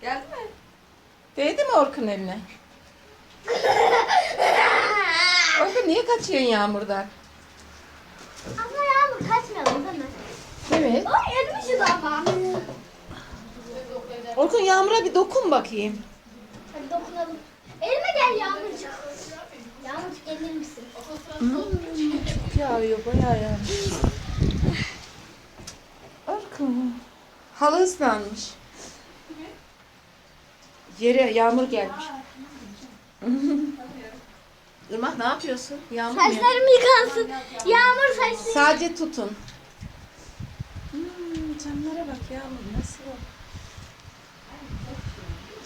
Geldi mi? Değdi mi Orkun eline? Orkun niye kaçıyorsun yağmurdan? Ama yağmur kaçmayalım değil mi? Evet. Ay elimi şurada ama. Orkun yağmura bir dokun bakayım. Hadi dokunalım. Elime gel Yağmurcuk. Yağmurcuk gelir misin? Çok yağıyor bayağı yağmış. Orkun. Halı ıslanmış. Yere yağmur gelmiş. Irmak ne yapıyorsun? Yağmur mu? Saçlarım yıkansın. Yağmur saçlarım. Sadece tutun. Hmm, camlara bak yağmur nasıl o?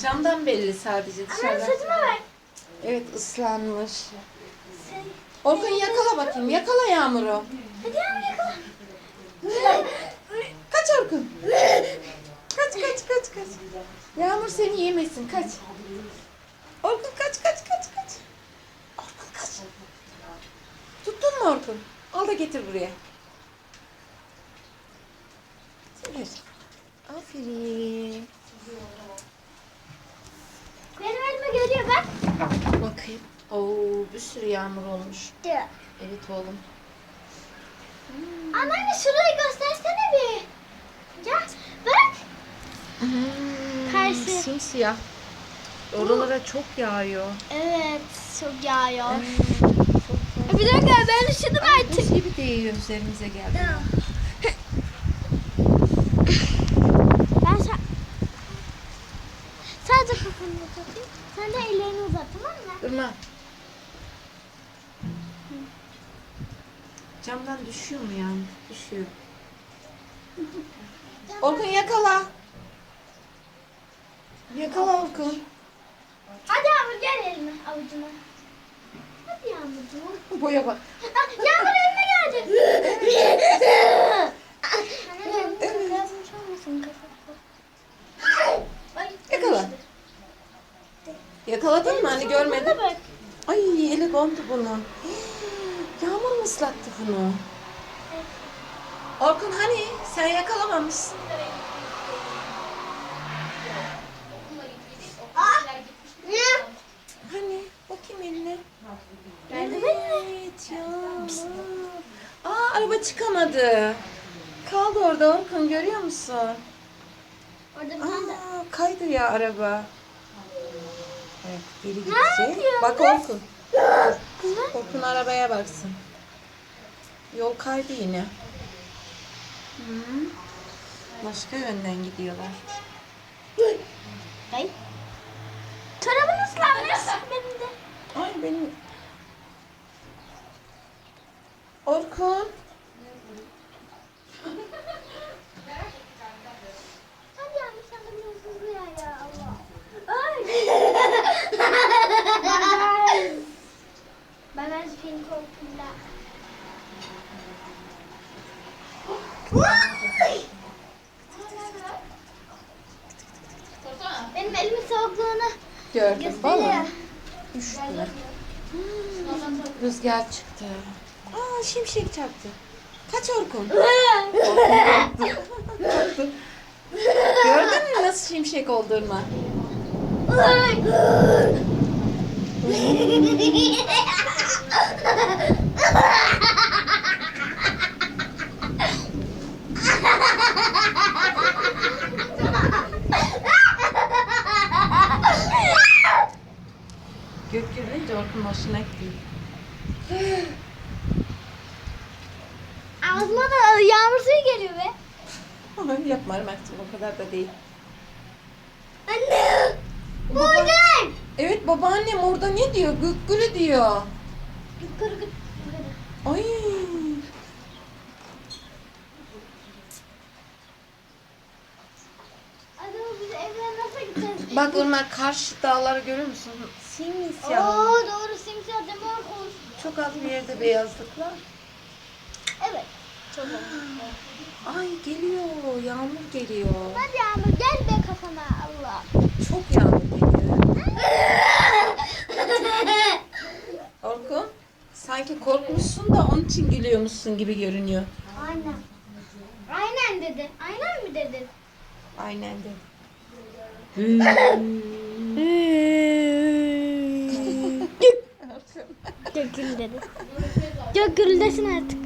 Camdan belli sadece Anne dışarıdan. saçıma ver. Evet ıslanmış. Orkun yakala bakayım. Yakala yağmuru. Hadi Yağmur yakala. Orkun. Kaç kaç kaç kaç. Yağmur seni yemesin kaç. Orkun kaç kaç kaç kaç. Orkun kaç. Tuttun mu Orkun? Al da getir buraya. Ver. Aferin. Benim elime geliyor bak. Bakayım. Oo bir sürü yağmur olmuş. Evet oğlum. Anneanne şurayı göstersene bir. Gel bak. Hmm, Tersi. Simsiyah. Oralara çok yağıyor. Evet çok yağıyor. Hmm, çok Bir dakika ben üşüdüm artık. Buz gibi değiyor üzerimize geldi. Ben sa sadece kafanı uzatayım. Sen de ellerini uzat tamam mı? Irma. Camdan düşüyor mu yani? Düşüyor. Orkun yakala. Yakala Orkun. Hadi Yağmur gel elime avucuma. Hadi Yağmurcuğum. Boya bak. Ah, Yağmur elime geldi. Anne benim kaka yapmış olmasın kafası. Yakala. Yakaladın mı? Hani bak. Ay eli dondu bunun. Yağmur mu ıslattı bunu? Orkun hani sen yakalamamışsın. Ah! Ne? Hani bakayım eline. Evet yağmur. Aa araba çıkamadı. Kaldı orada Orkun görüyor musun? Orada bir tane de. Aa kaydı ya araba. Evet geri gidecek. yapıyorsun Bak? Orkun. Orkun arabaya baksın. Yol kaydı yine. Başka yönden gidiyorlar. Ay. Çorabın ıslanmış benim de. Ay benim... Orkun. Hadi Yağmur sen de biraz hızlı ya ya Allah. Ay. ben ben pink korkumda. Benim elimin soğukluğunu Gördüm gösteriyor. baba. Düştü. Rüzgar çıktı. Aa şimşek çaktı. Kaç Orkun? Gördün mü nasıl şimşek olduğunu? Gök gürülünce Orkun hoşuna gitti. Ağzıma da yağmur suyu geliyor be. Yapma Irmak'cığım o kadar da değil. Anne. Buradan. Evet babaannem orada ne diyor? Gürü diyor. Git. yukarı. Ay. Bak Irmak karşı dağları görüyor musun? Simsiyah. Çok az bir yerde beyazlıklar. Evet. Çok olmuş. Ay geliyor. Yağmur geliyor. Hadi Yağmur gel be kafana Allah. Çok yağmur geliyor. Orkun sanki korkmuşsun da onun için gülüyormuşsun gibi görünüyor. Aynen. Aynen dedi. Aynen mi dedin? Aynen de. Çok gül dedi. Çok desin artık.